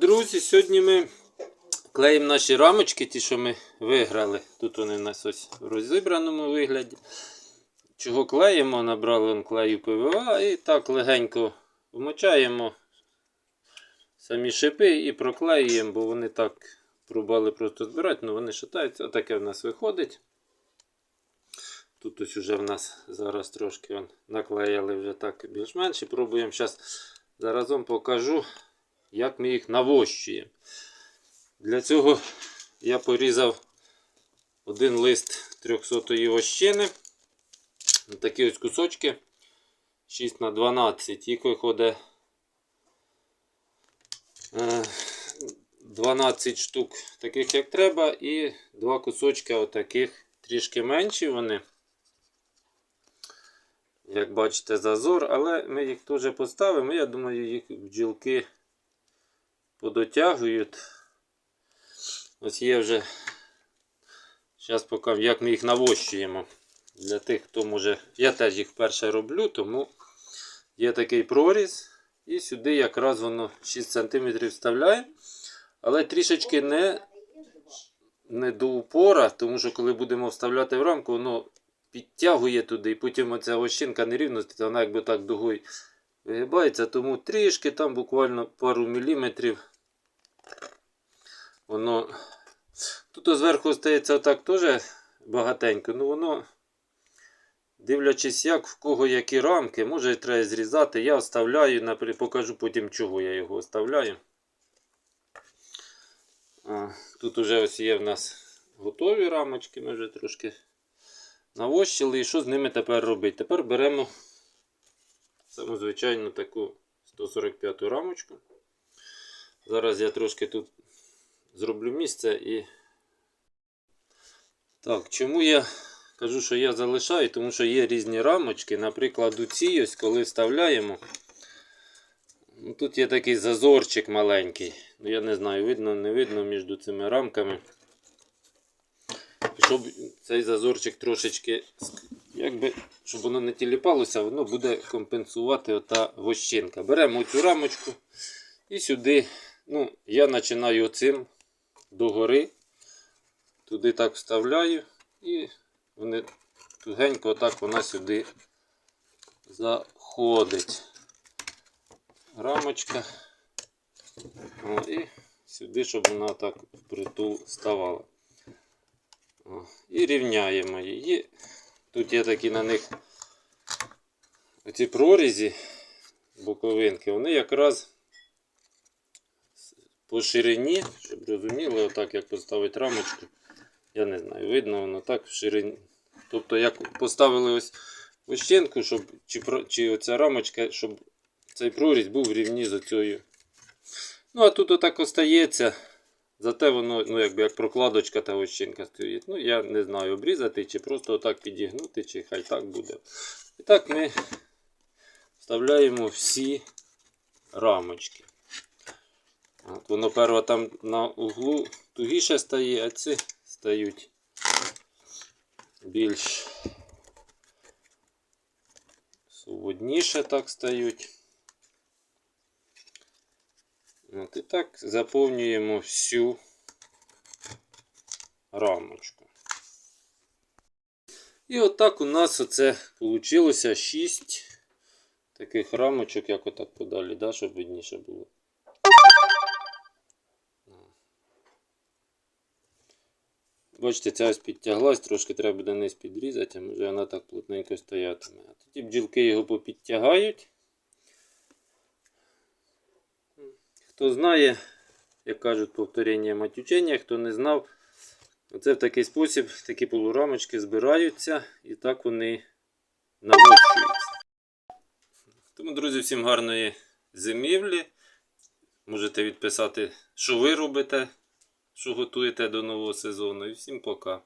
Друзі! Сьогодні ми клеїмо наші рамочки, ті, що ми виграли. Тут вони у нас ось в розібраному вигляді. Чого клеїмо? Набрали клею ПВА і так легенько вмочаємо самі шипи і проклеюємо, бо вони так пробували просто збирати, але вони шатаються. Отаке в нас виходить. Тут ось уже в нас зараз трошки наклеїли вже так більш-менш. Пробуємо зараз заразом покажу, як ми їх навощуємо. Для цього я порізав один лист 300 вощини. Такі ось кусочки 6 на 12 Їх виходить е, 12 штук таких як треба, і два кусочки отаких трішки менші вони. Як бачите, зазор, але ми їх теж поставимо. Я думаю, їх бджілки подотягують. Ось є вже. Зараз покажу, як ми їх навощуємо. Для тих, хто може. Я теж їх вперше роблю, тому є такий проріз. І сюди якраз воно 6 см вставляємо. Але трішечки не, не до упора, тому що коли будемо вставляти в рамку, воно підтягує туди, і потім оця ощинка нерівності, вона якби так дугою вигибається, тому трішки там буквально пару міліметрів. Воно тут зверху стається отак теж багатенько, ну воно, дивлячись, як в кого які рамки, може треба зрізати. Я оставляю, покажу потім, чого я його оставляю. А, Тут уже ось є в нас готові рамочки, ми вже трошки навощили. І що з ними тепер робити? Тепер беремо саму звичайну таку 145 рамочку. Зараз я трошки тут зроблю місце і. Так, чому я кажу, що я залишаю? Тому що є різні рамочки. Наприклад, у цій ось, коли вставляємо. Ну, Тут є такий зазорчик маленький. Ну, я не знаю, видно, не видно між цими рамками. Щоб цей зазорчик трошечки, якби, щоб воно не тіліпалося, воно буде компенсувати ота вощинка. Беремо цю рамочку і сюди, ну, я починаю оцим догори, туди так вставляю і вони тугенько отак вона сюди заходить. Рамочка. О, і сюди, щоб вона так впритул ставала. О, і рівняємо її. Тут є такі на них оці прорізі, боковинки, вони якраз по ширині, щоб розуміли, отак як поставити рамочку. Я не знаю, видно воно так в ширині. Тобто, як поставили ось вощенку, щоб чи, чи оця рамочка, щоб цей прорізь був рівні з оцею. Ну, а тут отак остається. Зате воно, ну, якби як прокладочка та ощинка стоїть. Ну, я не знаю, обрізати, чи просто отак підігнути, чи хай так буде. І так ми вставляємо всі рамочки. От воно перше там на углу тугіше стає, а ці стають більш свободніше так стають. От і так заповнюємо всю рамочку. І отак у нас оце вийшло 6 таких рамочок, як отак подалі, да, щоб видніше було. Бачите, ця ось підтяглась, трошки треба буде низ підрізати, а може вона так плотненько стоятиме. А тоді бджілки його попідтягають. Хто знає, як кажуть, повторення матючення, хто не знав, оце в такий спосіб такі полурамочки збираються і так вони навощуються. Тому, друзі, всім гарної зимівлі. Можете відписати, що ви робите, що готуєте до нового сезону. І всім пока.